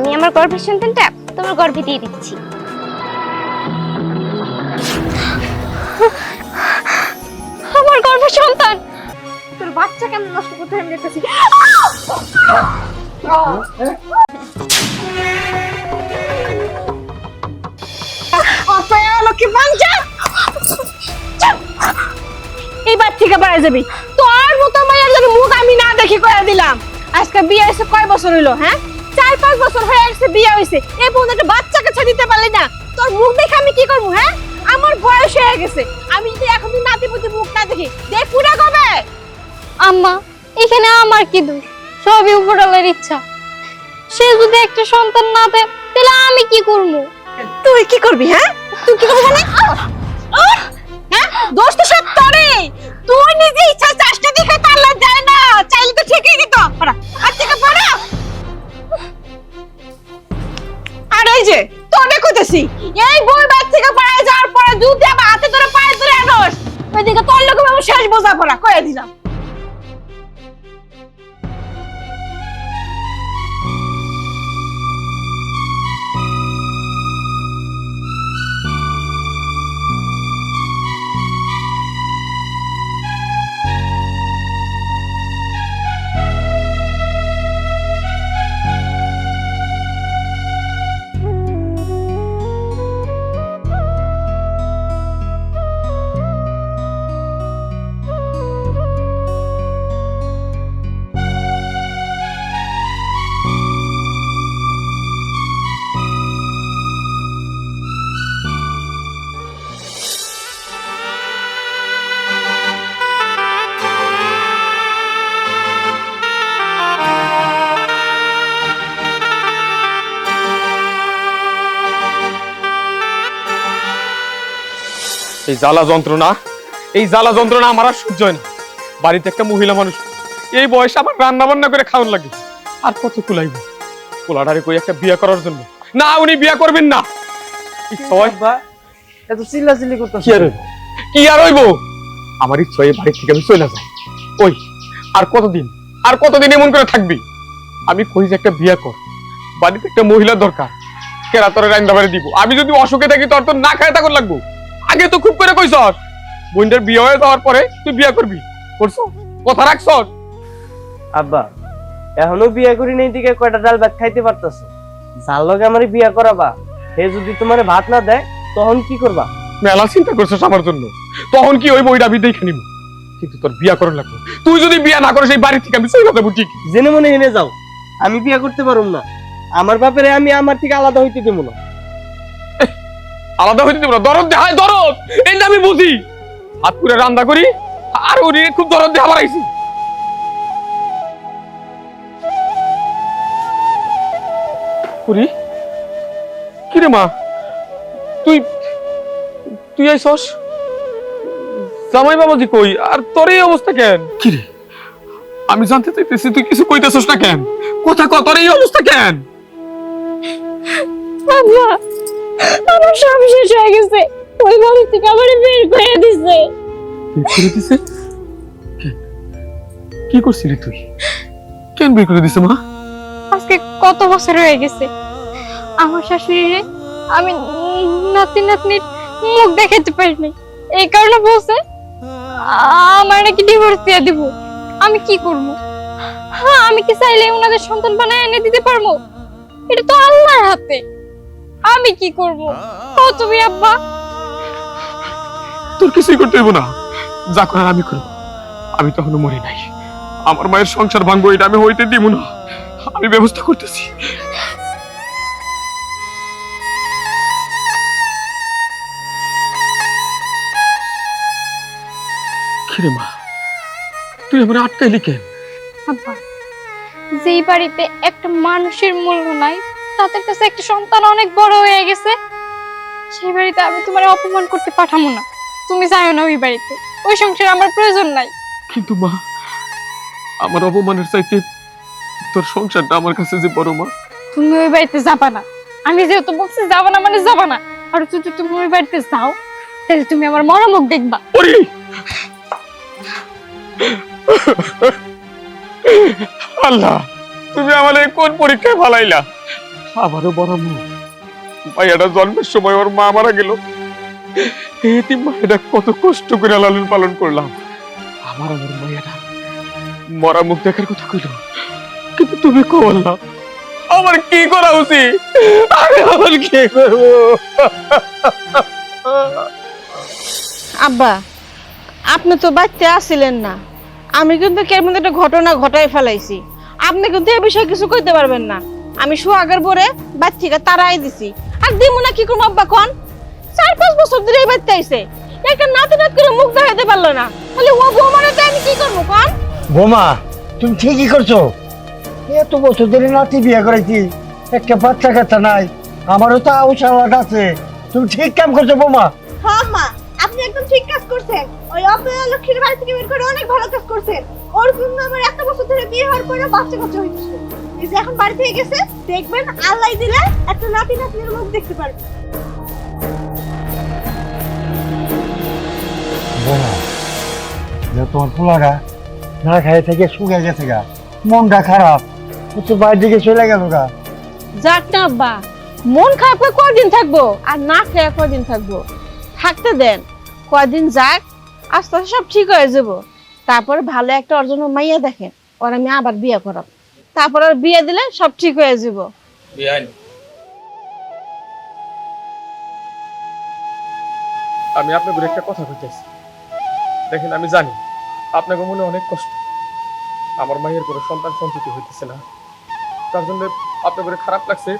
আমি আমার গর্ভের সন্তানটা তোমার গর্ভে দিয়ে দিচ্ছি। আমার গর্ভের সন্তান! তোর বাচ্চা কেন নষ্ট করতে আমি দেখতেছি। এইবার থেকে যাবি। মতো মুখ আমি না দেখি করে দিলাম, আজকে বিয়ে হয়েছে কয় বছর হইল হ্যাঁ? চার পাঁচ বছর হয়ে গেছে বিয়ে হয়েছে। এই পর্যন্ত একটা বাচ্চাকে ছেড়ে দিতে পারলি না। তোর মুখ দেখে আমি কি করব হ্যাঁ? আমার বয়স হয়ে গেছে। আমি যদি এখন তুই নাতি পুতি মুখ না দেখি দেখ পুরা কবে? আম্মা এখানে আমার কি দোষ? সবই উপরালার ইচ্ছা। সে যদি একটা সন্তান না দেয় তাহলে আমি কি করব? তুই কি করবি হ্যাঁ? তুই কি করবি মানে? আহ! হ্যাঁ? দোষ তো সব তোরই। তুই নিজে ইচ্ছা চাষটা দেখে তাল্লা যায় না। চাইলে তো ঠিকই দিত। পড়া। আর থেকে পড়া। এই যে তোরে কইতেছি, এই বই বাদ থেকে পায়ে যাওয়ার পরে দুধ দেবা হাতে ধরে পায়ে ধরে আনোস। ওইদিকে তোর লোক আমি শেষ বোঝা পড়া কয়ে দিলাম। এই জ্বালা যন্ত্রণা এই জ্বালা যন্ত্রণা আমার আর সহ্য হয় না। বাড়িতে একটা মহিলা মানুষ এই বয়সে আমার রান্না বান্না করে খাওয়ান লাগে। আর কত কুলাইব? পোলাডারে কই একটা বিয়ে করার জন্য? না উনি বিয়ে করবেন না। ইচ্ছা হয়? করতেছ কি আর? কি আর হইব? আমার ইচ্ছা এই বাড়ি থেকে আমি চলে যাই। ওই আর কতদিন? আর কতদিন এমন করে থাকবি? আমি কই যে একটা বিয়ে কর। বাড়িতে একটা মহিলা দরকার। কেরা তোর রান্না বাড়ি দিব। আমি যদি অসুখে থাকি তোর তো না খায় তখন লাগবো। আগে তো খুব করে কইস বোনটার বিয়ে হয়ে যাওয়ার পরে তুই বিয়ে করবি। করছ? কথা রাখছ? আব্বা এখনও বিয়ে করি নাই দিকে কয়টা ডাল ভাত খাইতে পারতাছো? যার লগে আমার বিয়ে করাবা হে যদি তোমার ভাত না দেয় তখন কি করবা? মেলা চিন্তা করছিস আমার জন্য। তখন কি ওই বইটা আমি দেখে নিব? কিন্তু তোর বিয়ে করার লাগবে। তুই যদি বিয়ে না করিস এই বাড়ি থেকে আমি চলে যাব ঠিক জেনে মনে এনে যাও আমি বিয়ে করতে পারুম না। আমার বাপেরে আমি আমার থেকে আলাদা হইতে দেবো না। আলাদা হইতে দেবো না। দরদ দে হায় দরদ! এইটা আমি বুঝি। হাত পুরে রান্না করি আর উনি খুব দরদ দিয়ে আমার আইছি পুরি কিরে মা? তুই তুই আইসস? জামাই বাবাজি কই আর তোর এই অবস্থা কেন? কিরে আমি জানতে চাইতেছি তুই কিছু কইতেছস না কেন? কথা কত তোর এই অবস্থা কেন? বাবা আমার সব শেষ হয়ে গেছে। ওই বাড়ি থেকে আমার বের করে দিছে। বের করে দিছে? কি করছিলি তুই? কেন বের করে দিছে মা? আজকে কত বছর হয়ে গেছে। আমার আমি নাতি নাতনির মুখ দেখাতে পারিনি এই কারণে বলছে আমার নাকি ডিভোর্স দিয়ে দিব। আমি কি করব? হ্যাঁ আমি কি চাইলে ওনাদের সন্তান বানায় এনে দিতে পারব? এটা তো আল্লাহর হাতে। আমি কি করব? ও তুমি আব্বা। তোর কিছুই করতে হইব না। যা করার আমি করব। আমি তখনো মরি নাই। আমার মায়ের সংসার ভাঙবো এটা আমি হইতে দিব না। আমি ব্যবস্থা করতেছি। কিরে মা তুই আমার আটকাইলি কেন? আব্বা যেই বাড়িতে একটা মানুষের মূল্য নাই তাদের কাছে একটা সন্তান অনেক বড় হয়ে গেছে। সেই বাড়িতে আমি তোমার অপমান করতে পাঠাবো না। তুমি যাও না ওই বাড়িতে। ওই সংসারে আমার প্রয়োজন নাই। কিন্তু মা আমার অপমানের চাইতে তোর সংসারটা আমার কাছে যে বড় মা। তুমি ওই বাড়িতে যাবা না। আমি যেহেতু বলছি যাবা না মানে যাবা না। আর যদি তুমি ওই বাড়িতে যাও তাহলে তুমি আমার মরমুখ দেখবা। আল্লাহ তুমি আমাদের কোন পরীক্ষায় ফালাইলা? আবারও বড় মাইয়াটা জন্মের সময় ওর মা মারা গেল। এটি মায়েরা কত কষ্ট করে লালন পালন করলাম। আমার আমার মাইয়াটা মরা মুখ দেখার কথা কইল। কিন্তু তুমি কল না। আমার কি করা উচিত? আমি আমার কি করব? আব্বা আপনি তো বাড়িতে আসছিলেন না। আমি কিন্তু কেমন একটা ঘটনা ঘটাই ফেলাইছি। আপনি কিন্তু এ বিষয়ে কিছু কইতে পারবেন না। আমি সোহাগের পরে বাড়ি থেকে তারাই দিছি। আর দিমু না কি করব আব্বা কোন? চার পাঁচ বছর ধরে এই বাড়িতে আইছে একটা নাতি নাত করে মুখ দেখাইতে পারল না। তাহলে ও বৌমানাতে আমি কি করব কোন? বোমা তুমি ঠিকই করছ। এত বছর ধরে নাতি বিয়ে করেছি একটা বাচ্চা কাচ্চা নাই আমারও তো আউসাওয়াট আছে। তুমি ঠিক কাম করছ বোমা। হ্যাঁ মা আপনি একদম ঠিক কাজ করছেন। ওই অপয়া লক্ষ্মীর বাড়ি থেকে বের করে অনেক ভালো কাজ করছেন। ওর জন্য আমার এত বছর ধরে বিয়ে হওয়ার পরে বাচ্চা কাচ্চা হইছে এই যে এখন বাড়ি থেকে গেছে দেখবেন আল্লাহ দিলে একটা নাতি নাতনির মুখ দেখতে পারবেন তোমার না খাই থেকে শুকে গেছে গা মনটা খারাপ বাইরে দিকে চলে গেল গা। যাক না আব্বা মন খারাপ করে কয়দিন থাকব? আর না খেয়ে কয়দিন থাকব? থাকতে দেন কয়দিন যাক আস্তে আস্তে সব ঠিক হয়ে যাব। তারপর ভালো একটা অর্জন মাইয়া দেখেন ওর আমি আবার বিয়ে করাব। তারপর আর বিয়ে দিলে সব ঠিক হয়ে যাব। আমি আপনাকে একটা কথা কইতেছি দেখেন, আমি জানি আপনাকে মনে অনেক কষ্ট। আমার মায়ের কোনো সন্তান সন্ততি হইতেছে না। তার জন্য আপনার করে খারাপ লাগছে,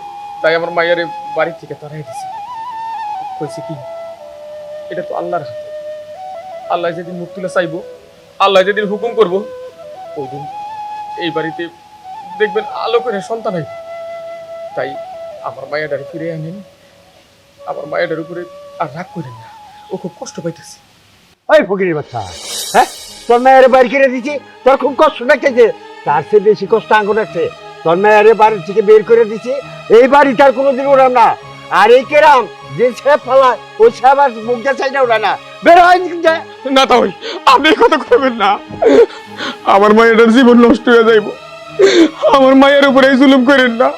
তাই আমার মায়ের বাড়ি থেকে তাড়াই দিছে। কইছে কি? এটা তো আল্লাহর হাতে। আল্লাহ যেদিন মুখ তুলে চাইব, আল্লাহ যেদিন হুকুম করব, ওই দিন এই বাড়িতে দেখবেন আলো করে সন্তান হইবে তাই আমার মায়াটারে ফিরে আনেন। আমার মায়াটার উপরে আর রাগ করেন না। ও খুব কষ্ট পাইতেছে। ওই ফকিরের বাচ্চা হ্যাঁ? তোর মেয়ের বাড়ি করে দিছি তোর খুব কষ্ট লাগতেছে। তার চেয়ে বেশি কষ্ট আঙ্গুর আছে। তোর মেয়ের বাড়ি থেকে বের করে দিছি এই বাড়ি তার কোনোদিন ওরাম না। আর এই কেরাম যে সে ফেলায় ওই সে আবার মুখ দিয়ে চাই না ওরা না। বের হয় না তাই আপনি কথা করবেন না। আমার মায়ের জীবন নষ্ট হয়ে যাইব। আমার মায়ের উপরে জুলুম করেন না।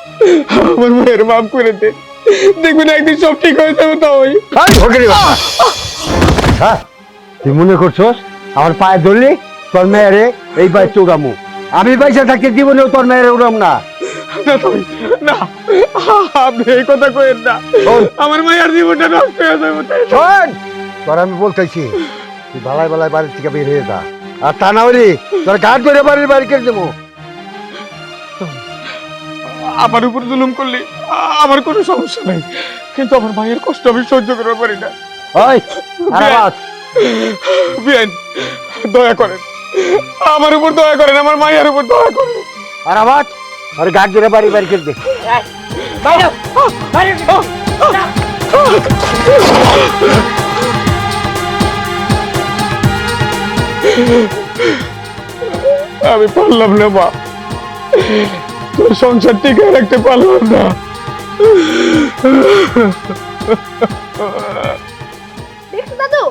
আমার মায়ের মাফ করে দেন। দেখবেন একদিন সব ঠিক হয়ে যাবে তাই। ফকিরের হ্যাঁ তুই মনে করছস আমার পায়ে ধরলি? তোর মেয়েরে এই বাড়ি চোগামু। আমি পয়সা থাকতে জীবনেও তোর মেয়েরে উড়াম না। না আপনি এই কথা করেন না। শোন। আমার মায়ের জীবনটা নষ্ট হয়ে যাবে শোন তোর আমি বলতেছি তুই বালাই বালাই বাড়ি থেকে বের হয়ে যা। আর তা না হলে তোর ঘাট করে বাড়ির বাড়ি কেটে দেবো। আমার উপর জুলুম করলে আমার কোনো সমস্যা নাই। কিন্তু আমার মায়ের কষ্ট আমি সহ্য করতে পারি না। বিয়ান দয়া করেন। আমার উপর দয়া করেন আমার মায়ের উপর দয়া করেন। আরাবাত আর ঘাট করে বাড়ি বাড়ি করে আমি পারলাম না মা। তোর সংসার টিকে রাখতে পারলাম না। দেখছ দাদু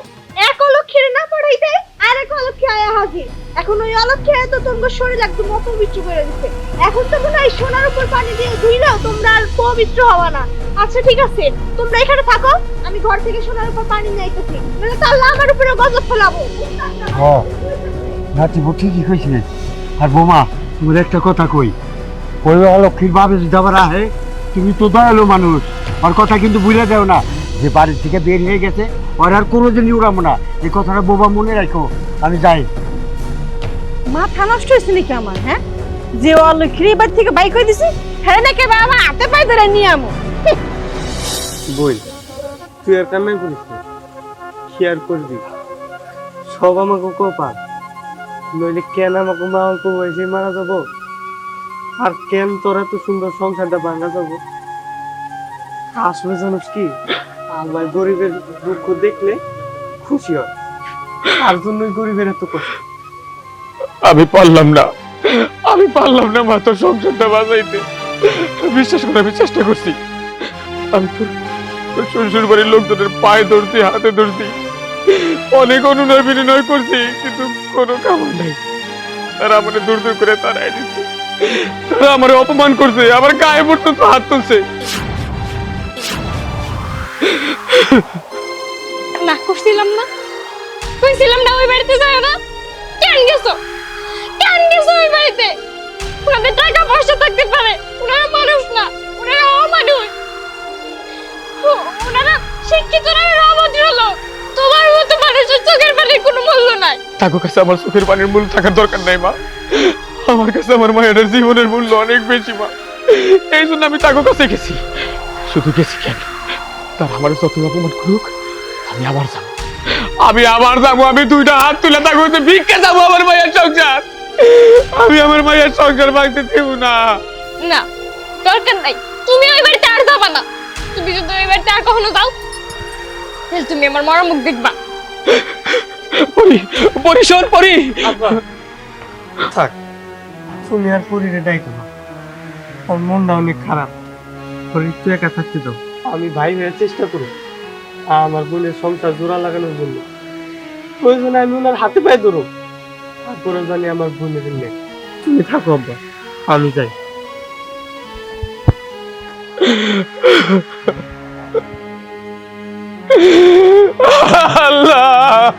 এক অলক্ষীর না পড়াইতে আর এক অলক্ষী আয়া হাজির। এখন ওই অলক্ষী তো তোমার শরীর একদম অপবিত্র করে দিচ্ছে এখন তো মনে হয় সোনার উপর পানি দিয়ে ধুইলেও তোমরা আর পবিত্র হওয়া না। আচ্ছা ঠিক আছে তোমরা এখানে থাকো আমি ঘর থেকে সোনার উপর পানি নিয়ে আইতেছি। নাহলে তো আল্লাহ আমার উপরে গজব ফেলাবো। নাতি ঠিকই কইছে। আর বোমা তোমার একটা কথা কই। অলক্ষীর বাবে যদি আবার আহে? তুমি তো দয়ালু মানুষ। আর কথা কিন্তু ভুলে যাও না। যে বাড়ির থেকে বের হয়ে গেছে ওর আর কোনোদিনই উড়াবো না। এই কথাটা বোবা মনে রাখো। আমি যাই। মাথা নষ্ট হয়েছে নাকি আমার হ্যাঁ? যে অলক্ষীর বাড়ি থেকে বাইক করে দিছি হ্যাঁ নাকি আমার হাতে পায়ে ধরে নিয়ে আমো বই তুই আর কান্না করিস কি আর করবি? সব আমাকে কপাল। নইলে কেন আমাকে মা অল্প বয়সে মারা যাব? আর কেন তোরা তো সুন্দর সংসারটা ভাঙা যাব? আসলে জানিস কি আল্লাহ গরিবের দুঃখ দেখলে খুশি হয়। তার জন্যই গরিবের এত কষ্ট। আমি পারলাম না, আমি পারলাম না মা তোর সংসারটা বাঁচাইতে। বিশ্বাস করে আমি চেষ্টা করছি। আমি তোর শ্বশুর বাড়ির লোকজনের পায়ে ধরছি, হাতে ধরছি। অনেক অনুনয় বিনয় করছি, কিন্তু কোনো কামড় নেই। তারা আমাদের দূর দূর করে তারাই দিচ্ছে। তারা আমার অপমান করছে আমার গায়ে পর্যন্ত হাত তুলছে। না করছিলাম না। কইছিলাম না ওই বাড়িতে যাও না। কেন গেছো? কেন গেছো ওই বাড়িতে? ওনাদের টাকা পয়সা থাকতে পারে। ওনারা মানুষ না ওনারা অমানুষ। ওনারা শিক্ষিত না অভদ্র লোক। তোমার মতো মানুষের চোখের পানির কোনো মূল্য নাই। তাকে কাছে আমার চোখের পানির মূল্য থাকার দরকার নাই মা। আমার কাছে আমার মায়ের জীবনের মূল্য অনেক বেশি মা। এই জন্য আমি তাকে কাছে গেছি। শুধু গেছি কেন? তার আমার যত অপমান করুক আমি আবার যাব। আমি আবার যাব আমি দুইটা হাত তুলে তাকে ভিক্ষা যাব আমার মায়ের সংসার। আমি আমার মায়ের সংসার ভাঙতে দেব না। না দরকার নাই। তুমি ওই বাড়িতে আর যাবা না। তুমি যদি ওই বাড়িতে আর কখনো যাও তাহলে তুমি আমার মরা মুখ দেখবা। পরি পরি শোন পরি। থাক। তুমি আর পরিরে ডাইতো না। আমার মনটা অনেক খারাপ। পরি তুই একা থাকতে দাও। আমি ভাই হয়ে চেষ্টা করব আমার বোনের সংসার জোড়া লাগানোর জন্য। প্রয়োজনে আমি ওনার হাতে পায়ে ধরো তারপরে জানি আমার বোনের নেই। তুমি থাকো আব্বা। আমি যাই। আল্লাহ!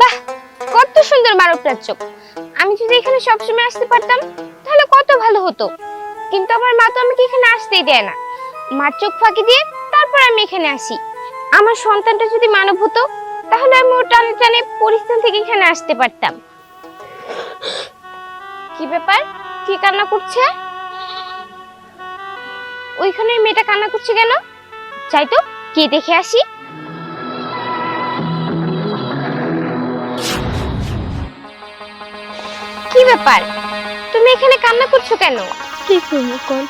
বাহ, কত সুন্দর মানবটার চোখ আমি যদি এখানে সবসময় আসতে পারতাম, তাহলে কত ভালো হতো। কিন্তু আমার মা তো আমাকে এখানে আসতেই দেয় না। মার চোখ ফাঁকি দিয়ে তারপর আমি এখানে আসি। আমার সন্তানটা যদি মানব হতো, তাহলে আমি ওর টানে টানে পরিস্থান থেকে এখানে আসতে পারতাম। কি ব্যাপার? কি কান্না করছে? ওইখানে ওই মেয়েটা কান্না করছে কেন? চাই তো কে দেখে আসি। কি ব্যাপার? তুমি এখানে কান্না করছ কেন? কি করব কোন?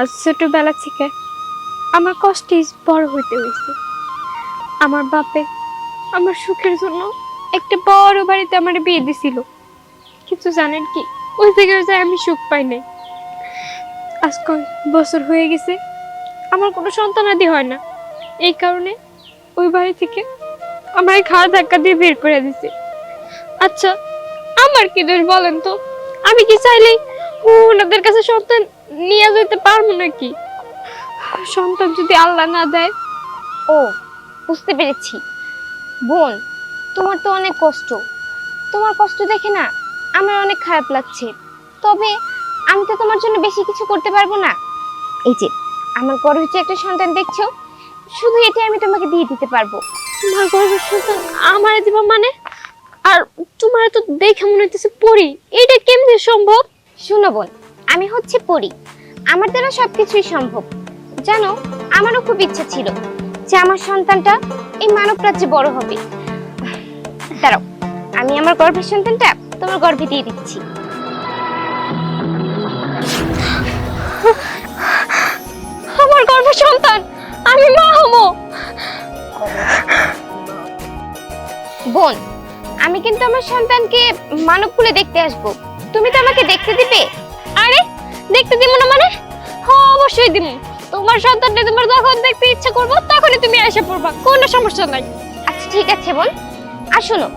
আজ ছোটবেলা থেকে আমার কষ্টে বড় হইতে হয়েছে আমার বাপে আমার সুখের জন্য একটা বড় বাড়িতে আমার বিয়ে দিছিল। কিন্তু জানেন কি, ওই থেকে যে আমি সুখ পাই নাই। আজ কয় বছর হয়ে গেছে, আমার কোনো সন্তানাদি হয় না। এই কারণে ওই বাড়ি থেকে আমার ঘাড় ধাক্কা দিয়ে বের করে দিছে। আচ্ছা আমার কি দোষ বলেন তো? আমি কি চাইলেই ওনাদের কাছে সন্তান নিয়ে যেতে পারব নাকি? সন্তান যদি আল্লাহ না দেয়, ও, বুঝতে পেরেছি। বোন, তোমার তো অনেক কষ্ট। তোমার কষ্ট দেখে না আমার অনেক খারাপ লাগছে। তবে আমি তো তোমার জন্য বেশি কিছু করতে পারব না। এই যে আমার গর্ভে যে একটা সন্তান দেখছ শুধু এটা আমি তোমাকে দিয়ে দিতে পারব। তোমার গর্বের সন্তান আমার দিব মানে? আর তোমার তো দেখে মনে হইতেছে পড়ি এটা কেমনে সম্ভব? শুনো বোন আমি হচ্ছে পড়ি আমার দ্বারা সবকিছুই সম্ভব। জানো আমারও খুব ইচ্ছা ছিল যে আমার সন্তানটা এই মানব রাজ্যে বড় হবে। দাঁড়াও আমি আমার গর্ভের সন্তানটা তোমার গর্ভে দিয়ে দিচ্ছি। আমি কিন্তু আমার সন্তানকে মানব কুলে দেখতে আসব। তুমি তো আমাকে দেখতে দিবে? আরে, দেখতে দিব না মানে? হ্যাঁ অবশ্যই দিব। তোমার সন্তানটা তোমার যখন দেখতে ইচ্ছা করব, তখনই তুমি এসে পড়বা। কোনো সমস্যা নাই। আচ্ছা ঠিক আছে বল আর শোনো,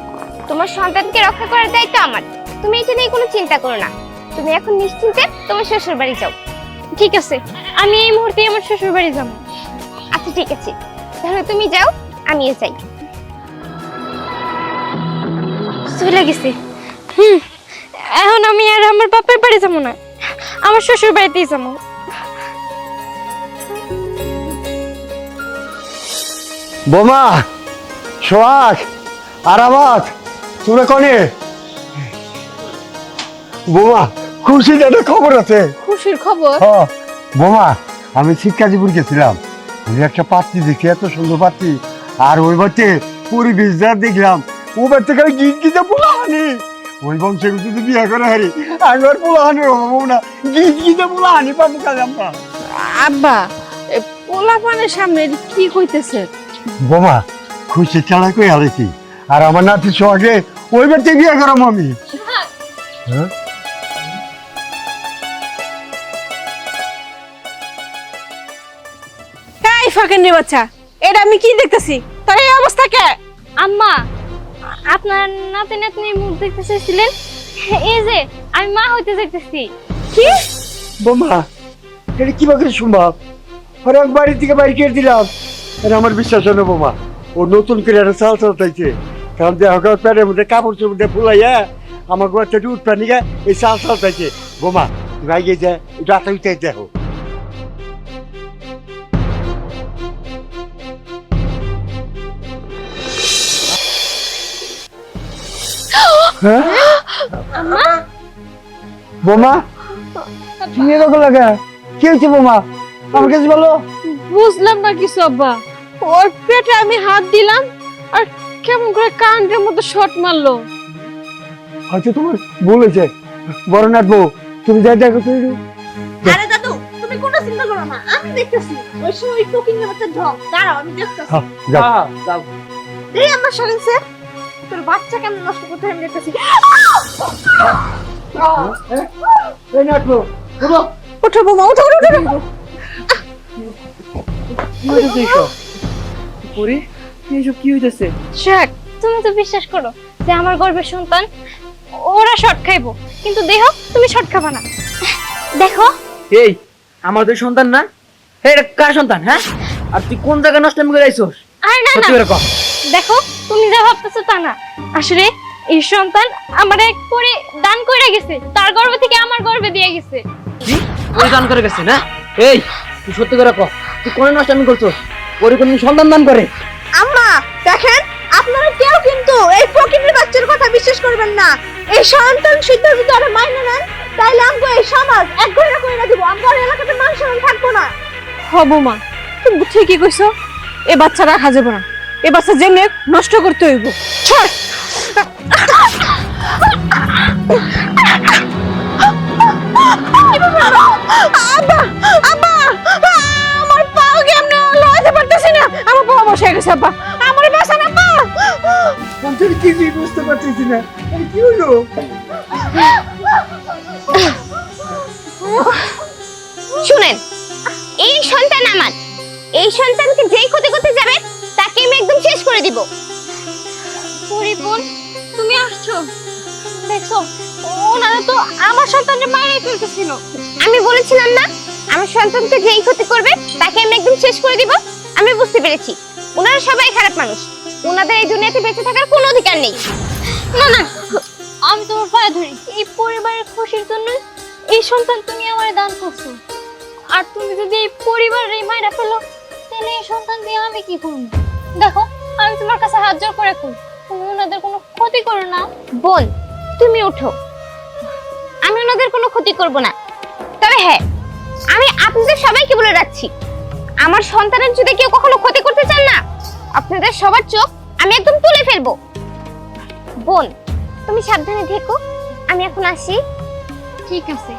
তোমার সন্তানকে রক্ষা করার দায়িত্ব আমার। তুমি এটা নিয়ে কোনো চিন্তা করো না। তুমি এখন নিশ্চিন্তে তোমার শ্বশুর বাড়ি যাও। ঠিক আছে, আমি এই মুহূর্তে আমার শ্বশুর বাড়ি যাব। আচ্ছা ঠিক আছে। তাহলে তুমি যাও, আমিও যাই। চলে গেছে। হুম এখন আমি আর আমার বাপের বাড়ি যাব না আমার শ্বশুর বাড়িতেই যাব। বোমা সোহাগ তোমরা কনে। বোমা খুশি একটা খবর আছে। খুশির খবর? বোমা আমি শিক্ষাজীপুর গেছিলাম। আমি একটা পাত্রী দেখি এত সুন্দর পাত্রী। আর ওই বাচ্চে পরিবেশ যা দেখলাম ও বাচ্চা খালি পোলাহানি। ওই বংশে যদি বিয়ে করে হারি। পোলাহানির হব না। পোলাহানি পাবো আব্বা। এ পোলা পানের সামনে কি কইতেছে? বোমা খুশি চালা কই হারাইছি আর আমার নাতি সোহাগে ওই বাচ্চা বিয়ে করাম আমি। হ্যাঁ? ফকির বাচ্চা এটা আমি কি দেখতেছি? তোর এই অবস্থা কে? আম্মা আপনার নাতি নাতনি মুখ দেখতে চেয়েছিলেন এই যে, আমি মা হইতে যাইতেছি কি? বোমা, এটা কীভাবে সম্ভব আর এক বাড়ি থেকে বাড়ি কেটে দিলাম। এটা আমার বিশ্বাস হয় না বোমা, ও নতুন করে একটা চাল চালতাইছে কারণ দেহ প্যারের মধ্যে কাপড় চোপড় দিয়ে ফুলাইয়া আমার বাচ্চা উঠ পানিকা এই চাল চালতাইছে বোমা, তুমি আগে যা এটা আটা দেখো। হ্যাঁ? বোমা? কি এরকম লাগে? কি হয়েছে বোমা? আমার কাছে বলো। বুঝলাম না কিছু আব্বা। ওর পেটে আমি হাত দিলাম আর কেমন করে কান্ডের মতো শট মারলো। হয়তো তোমার ভুল হয়েছে। বড় নাথ বউ তুমি যাই দেখো তুই আরে দাদু তুমি কোনো চিন্তা করো না? আমি দেখতেছি। ওই সময় ওই ফকিরের বাচ্চা ঢং দাঁড়াও আমি দেখতেছি। হ্যাঁ, যাও। এই আমার সরেনছে তোর বাচ্চা কেমন নষ্ট করতে আমি দেখতেছি। এই উঠো। বোমা ওঠো ওঠো ওঠো কি হইতেছে এইসব পরে এইসব কি হইতেছে? শেখ তুমি তো বিশ্বাস করো যে আমার গর্ভের সন্তান ওরা খাইবো। কিন্তু দেহ তুমি শর্ট খাবা না। দেখো। এই আমাদের সন্তান না? হে এটা কার সন্তান হ্যাঁ? আর তুই কোন জায়গায় নষ্ট করে আইছস আর না দেখো তুমি যা ভাবতেছো তা না। আসলে এই সন্তান আমার এক পরে দান করে গেছে তার গর্ভ থেকে আমার গর্ভে দিয়ে গেছে। কি? ওই দান করে গেছে না? এই তুই সত্যি করে কর তুই কোন নষ্ট করছস ওরে কোন সন্তান দান করে? আম্মা দেখেন আপনারা কেউ কিন্তু এই ফকিরের বাচ্চার কথা বিশ্বাস করবেন না। এই সন্তান সিদ্ধ যদি আরে মাইনে নেন তাইলে আমগো এই সমাজ এক ঘরে কইরা দিব আমগো এলাকাতে মান সম্মান থাকব না। হ বোমা তুমি ঠিকই কইছো এ বাচ্চা রাখা যাবে না। এ বাচ্চা যেমনি নষ্ট করতে হইব। ছাড়! আব্বা আব্বা আমার পাও কেমনে লইতে পারতেছি না। আমার পা বসে গেছে আব্বা। আমার বাসা না আব্বা। আমি কিছুই বুঝতে পারতেছি না। কি হলো শুনেন এই সন্তান আমার। এই সন্তানকে যেই ক্ষতি করতে যাবে তাকে আমি একদম শেষ করে দিব। পরিপন তুমি আসছো। দেখছ ওনারা তো আমার সন্তানকে মায়ের ফেলতেছিল। আমি বলেছিলাম না আমার সন্তানকে যেই ক্ষতি করবে তাকে আমি একদম শেষ করে দিব। আমি বুঝতে পেরেছি ওনারা সবাই খারাপ মানুষ। ওনাদের এই দুনিয়াতে বেঁচে থাকার কোনো অধিকার নেই। না না আমি তোমার পায়ে ধরি। এই পরিবারের খুশির জন্য এই সন্তান তুমি আমার দান করছ। আর তুমি যদি এই পরিবারের এই মায়েরা ফেলো তাহলে এই সন্তান দিয়ে আমি কি করব? দেখো, আমি তোমার কাছে হাত জোর করে কই তুমি ওনাদের কোনো ক্ষতি করো না। বোন তুমি ওঠো আমি ওনাদের কোনো ক্ষতি করব না। তবে হ্যাঁ আমি আপনাদের সবাইকে বলে রাখছি, আমার সন্তানের যদি কেউ কখনো ক্ষতি করতে চান না, আপনাদের সবার চোখ আমি একদম তুলে ফেলব। বোন, তুমি সাবধানে থেকো, আমি এখন আসি। ঠিক আছে।